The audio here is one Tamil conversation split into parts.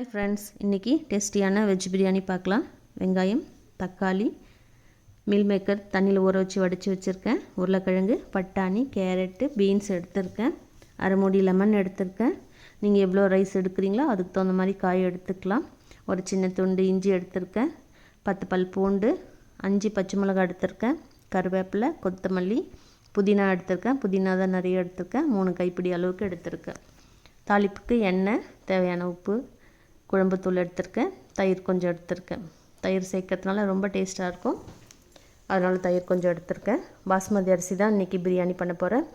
ஹாய் ஃப்ரெண்ட்ஸ் இன்றைக்கி டேஸ்டியான வெஜ் பிரியாணி பார்க்கலாம். வெங்காயம் தக்காளி மில் மேக்கர் தண்ணியில் ஊற வச்சு வடித்து வச்சுருக்கேன். உருளைக்கிழங்கு பட்டாணி கேரட்டு பீன்ஸ் எடுத்திருக்கேன். அரைமுடி லெமன் எடுத்திருக்கேன். நீங்கள் எவ்வளோ ரைஸ் எடுக்கிறீங்களோ அதுக்கு தகுந்த மாதிரி காய் எடுத்துக்கலாம். ஒரு சின்ன துண்டு இஞ்சி எடுத்திருக்கேன். பத்து பல் பூண்டு அஞ்சு பச்சை மிளகாய் எடுத்திருக்கேன். கருவேப்பிலை கொத்தமல்லி புதினா எடுத்திருக்கேன். புதினா தான் நிறைய எடுத்திருக்கேன். மூணு கைப்பிடி அளவுக்கு எடுத்திருக்கேன். தாளிப்புக்கு எண்ணெய் தேவையான உப்பு குழம்புத்தூள் எடுத்திருக்கேன். தயிர் கொஞ்சம் எடுத்திருக்கேன். தயிர் சேர்க்கறதுனால ரொம்ப டேஸ்ட்டாக இருக்கும். அதனால் தயிர் கொஞ்சம் எடுத்திருக்கேன். பாஸ்மதி அரிசி தான் இன்றைக்கி பிரியாணி பண்ண போகிறேன்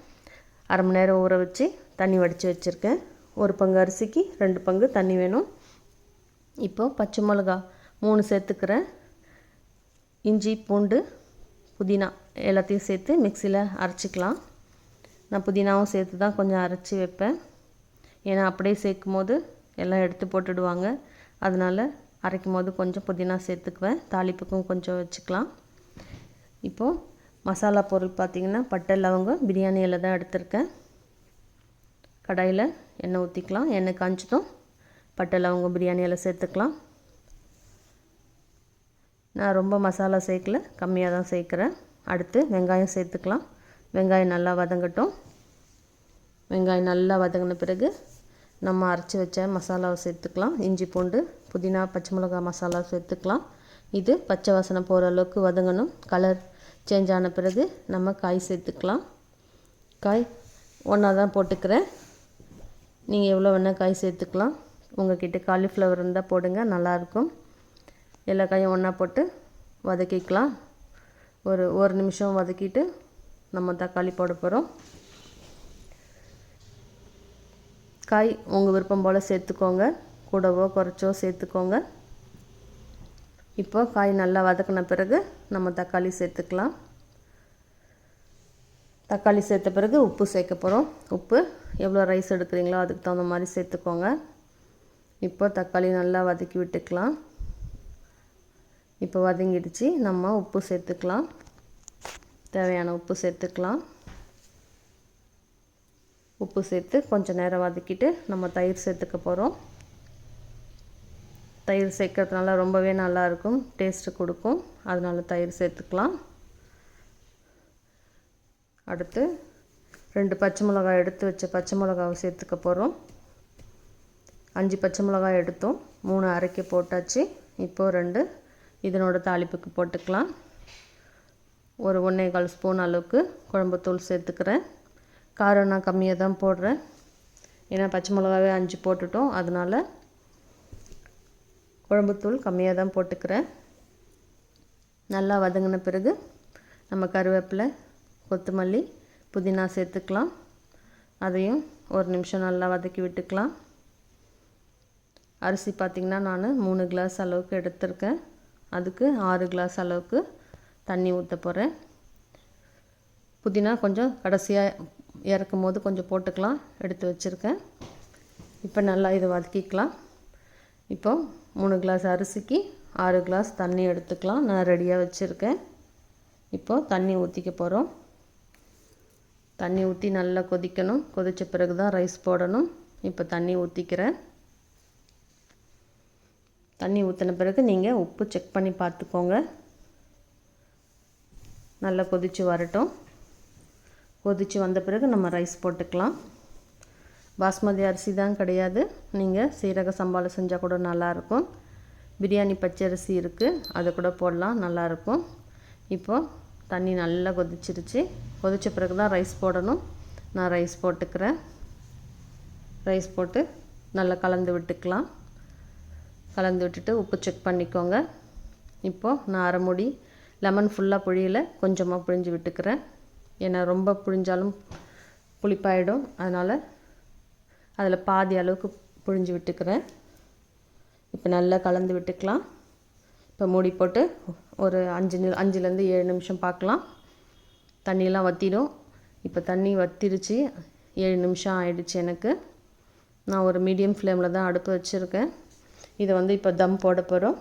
அரை மணி நேரம் ஊற வச்சு தண்ணி வடித்து வச்சுருக்கேன். ஒரு பங்கு அரிசிக்கு ரெண்டு பங்கு தண்ணி வேணும். இப்போது பச்சை மிளகா மூணு சேர்த்துக்கிறேன். இஞ்சி பூண்டு புதினா எல்லாத்தையும் சேர்த்து மிக்சியில் அரைச்சிக்கலாம். நான் புதினாவும் சேர்த்து தான் கொஞ்சம் அரைச்சி வைப்பேன். ஏன்னா அப்படியே சேர்க்கும் போது எல்லாம் எடுத்து போட்டுடுவாங்க. அதனால் அரைக்கும் போது கொஞ்சம் புதினா சேர்த்துக்குவேன். தாளிப்புக்கும் கொஞ்சம் வச்சுக்கலாம். இப்போது மசாலா பொருள் பார்த்திங்கன்னா பட்டை லவங்கம் பிரியாணியில் தான் எடுத்திருக்கேன். கடாயில் எண்ணெய் ஊற்றிக்கலாம் எண்ணெய் காய்ச்சதும் பட்டை லவங்கம் பிரியாணியில் சேர்த்துக்கலாம். நான் ரொம்ப மசாலா சேர்க்கல. கம்மியாக தான் சேர்க்குறேன். அடுத்து வெங்காயம் சேர்த்துக்கலாம். வெங்காயம் நல்லா வதங்கட்டும். வெங்காயம் நல்லா வதங்கின பிறகு நம்ம அரைச்சி வச்ச மசாலாவை சேர்த்துக்கலாம். இஞ்சி பூண்டு புதினா பச்சை மிளகா மசாலா சேர்த்துக்கலாம். இது பச்சை வாசனை போகிற அளவுக்கு வதங்கணும். கலர் சேஞ்ச் ஆன பிறகு நம்ம காய் சேர்த்துக்கலாம். காய் ஒன்றா தான் போட்டுக்கிறேன். நீங்கள் எவ்வளோ வேணால் காய் சேர்த்துக்கலாம். உங்கள்கிட்ட காலிஃப்ளவர் இருந்தால் போடுங்க நல்லாயிருக்கும் எல்லா காயும் ஒன்றா போட்டு வதக்கிக்கலாம். ஒரு ஒரு நிமிஷம் வதக்கிட்டு நம்ம தக்காளி போட போகிறோம் காய் உங்கள் விருப்பம் போல் சேர்த்துக்கோங்க. கூடவோ குறைச்சோ சேர்த்துக்கோங்க. இப்போ காய் நல்லா வதக்கின பிறகு நம்ம தக்காளி சேர்த்துக்கலாம். தக்காளி சேர்த்த பிறகு உப்பு சேர்க்க போகிறோம் உப்பு எவ்வளோ ரைஸ் எடுக்கிறீங்களோ அதுக்கு தகுந்த மாதிரி சேர்த்துக்கோங்க. இப்போ தக்காளி நல்லா வதக்கி விட்டுக்கலாம். இப்போ வதங்கிடுச்சு. நம்ம உப்பு சேர்த்துக்கலாம். தேவையான உப்பு சேர்த்துக்கலாம். உப்பு சேர்த்து கொஞ்சம் நேரம் வதக்கிட்டு நம்ம தயிர் சேர்த்துக்க போகிறோம் தயிர் சேர்க்கறதுனால ரொம்பவே நல்லாயிருக்கும் டேஸ்ட்டு கொடுக்கும். அதனால் தயிர் சேர்த்துக்கலாம். அடுத்து ரெண்டு பச்சை மிளகாய் எடுத்து வச்ச பச்சை மிளகாவை சேர்த்துக்க போகிறோம் அஞ்சு பச்சை மிளகாய் எடுத்தோம் மூணு அரைக்க போட்டாச்சு. இப்போது ரெண்டு இதனோட தாளிப்புக்கு போட்டுக்கலாம். ஒரு ஒன்றே கால் ஸ்பூன் அளவுக்கு குழம்புத்தூள் சேர்த்துக்கிறேன். காரம் நான் கம்மியாக தான் போடுறேன். ஏன்னா பச்சை மிளகாவே அஞ்சு போட்டுட்டோம். அதனால் குழம்புத்தூள் கம்மியாக தான் போட்டுக்கிறேன். நல்லா வதங்கின பிறகு நம்ம கருவேப்பிலை கொத்தமல்லி புதினா சேர்த்துக்கலாம். அதையும் ஒரு நிமிஷம் நல்லா வதக்கி விட்டுக்கலாம். அரிசி பார்த்திங்கன்னா நான் மூணு கிளாஸ் அளவுக்கு எடுத்திருக்கேன். அதுக்கு ஆறு கிளாஸ் அளவுக்கு தண்ணி ஊற்ற போகிறேன் புதினா கொஞ்சம் கடைசியாக இறக்கும் போது கொஞ்சம் போட்டுக்கலாம். எடுத்து வச்சுருக்கேன். இப்போ நல்லா இதை வதக்கிக்கலாம். இப்போ மூணு கிளாஸ் அரிசிக்கு ஆறு கிளாஸ் தண்ணி எடுத்துக்கலாம். நான் ரெடியாக வச்சுருக்கேன். இப்போது தண்ணி ஊற்றிக்க போகிறோம் தண்ணி ஊற்றி நல்லா கொதிக்கணும். கொதித்த பிறகு தான் ரைஸ் போடணும். இப்போ தண்ணி ஊற்றிக்கிறேன் தண்ணி ஊற்றின பிறகு நீங்கள் உப்பு செக் பண்ணி பார்த்துக்கோங்க. நல்லா கொதித்து வரட்டும். கொதித்து வந்த பிறகு நம்ம ரைஸ் போட்டுக்கலாம். பாஸ்மதி அரிசி தான் கிடையாது. நீங்கள் சீரக சம்பாவில் செஞ்சால் கூட நல்லாயிருக்கும் பிரியாணி பச்சரிசி இருக்குது அதை கூட போடலாம் நல்லாயிருக்கும் இப்போது தண்ணி நல்லா கொதிச்சிருச்சு. கொதித்த பிறகு தான் ரைஸ் போடணும். நான் ரைஸ் போட்டுக்கிறேன். ரைஸ் போட்டு நல்லா கலந்து விட்டுக்கலாம். கலந்து விட்டுட்டு உப்பு செக் பண்ணிக்கோங்க. இப்போது நான் அரைமுடி லெமன் ஃபுல்லாக புழியில் கொஞ்சமாக புழிஞ்சு விட்டுக்கிறேன். ஏன்னா ரொம்ப புழிஞ்சாலும் புளிப்பாயிடும். அதனால் அதில் பாதி அளவுக்கு புழிஞ்சு விட்டுக்கிறேன். இப்போ நல்லா கலந்து விட்டுக்கலாம். இப்போ மூடி போட்டு ஒரு அஞ்சு நி அஞ்சுலேருந்து ஏழு நிமிஷம் பார்க்கலாம் தண்ணியெல்லாம் வற்றிடும் இப்போ தண்ணி வத்திருச்சு. ஏழு நிமிஷம் ஆயிடுச்சு எனக்கு. நான் ஒரு மீடியம் ஃப்ளேமில் தான் அடுப்பு வச்சுருக்கேன். இதை வந்து இப்போ தம் போட போகிறோம்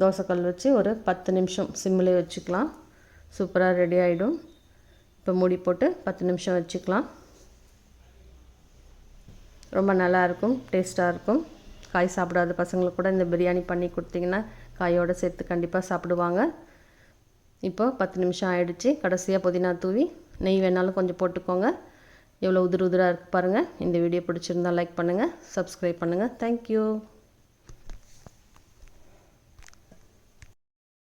தோசைக்கல் வச்சு ஒரு பத்து நிமிஷம் சிம்மிலே வச்சுக்கலாம். சூப்பராக ரெடி ஆகிடும் இப்போ மூடி போட்டு பத்து நிமிஷம் வச்சுக்கலாம். ரொம்ப நல்லாயிருக்கும் டேஸ்ட்டாக இருக்கும். காய் சாப்பிடாத பசங்களுக்கு கூட இந்த பிரியாணி பண்ணி கொடுத்தீங்கன்னா காயோடு சேர்த்து கண்டிப்பாக சாப்பிடுவாங்க. இப்போ பத்து நிமிஷம் ஆயிடுச்சு கடைசியாக புதினா தூவி நெய் வேணாலும் கொஞ்சம் போட்டுக்கோங்க. எவ்வளோ உதிர் உதிராக இருக்குது பாருங்கள் இந்த வீடியோ பிடிச்சிருந்தா லைக் பண்ணுங்கள் சப்ஸ்கிரைப் பண்ணுங்கள் தேங்க்யூ